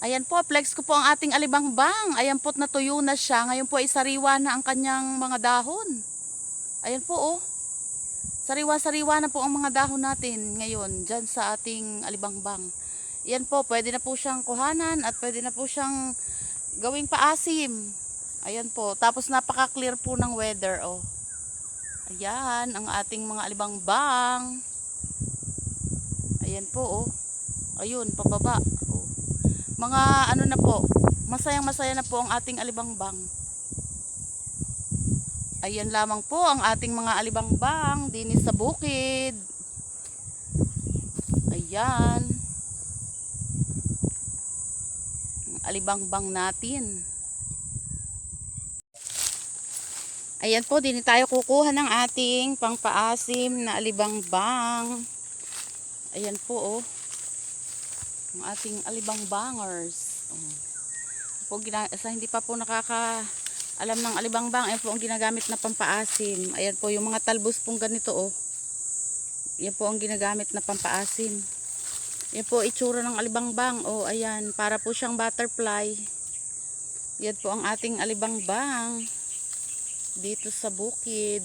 Ayan po, flex ko po ang ating alibangbang. Ayan po't natuyo na siya. Ngayon po ay sariwa na ang kanyang mga dahon. Ayan po oh. Sariwa-sariwa na po ang mga dahon natin ngayon dyan sa ating alibangbang. Yan po, pwede na po siyang kuhanan at pwede na po siyang gawing paasim. Ayan po. Tapos napaka-clear po ng weather oh. Ayan, ang ating mga alibangbang. Ayan po oh. Ayun, pababa. Oh. Mga ano na po, masayang masaya na po ang ating alibangbang. Ayan lamang po ang ating mga alibangbang dinis sa bukid. Ayan. Ang alibangbang natin. Ayan po, din tayo kukuha ng ating pangpaasim na alibangbang. Ayan po oh. Ang ating alibangbangers. Oh. Po, gina- sa hindi pa po nakaka alam ng alibangbang, ayan po ang ginagamit na pampaasim. Ayan po yung mga talbos pong ganito oh. Yan po ang ginagamit na pampaasim. Yan po itsura ng alibangbang. Oh, ayan, para po siyang butterfly. Yan po ang ating alibangbang. Dito sa bukid.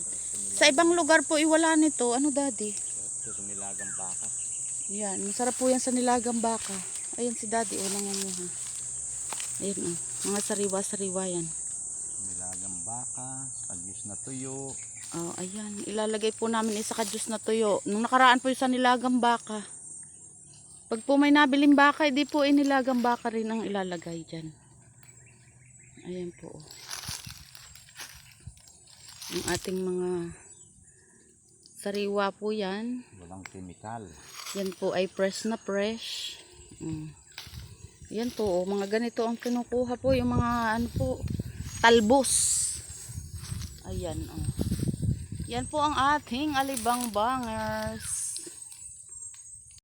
Sa ibang lugar po iwala nito. Ano daddy? Nilagang baka. Yan, masarap po yan sa nilagang baka. Ayan si daddy, oh, nangunguha. Ayan, oh, mga sariwa-sariwa yan. Nilagang baka, tagyos na tuyo. Oh, ayan, ilalagay po namin isa kadyos na tuyo. Nung nakaraan po yung sa nilagang baka. Pag po may nabiling baka, hindi po inilagang baka rin ang ilalagay dyan. Ayan po. oh. Ang ating mga sariwa po yan. Walang kemikal. Yan po ay fresh na fresh. Mm. Yan po, oh, mga ganito ang kinukuha po, yung mga ano po, talbos. Ayan, oh. Yan po ang ating alibangbangers.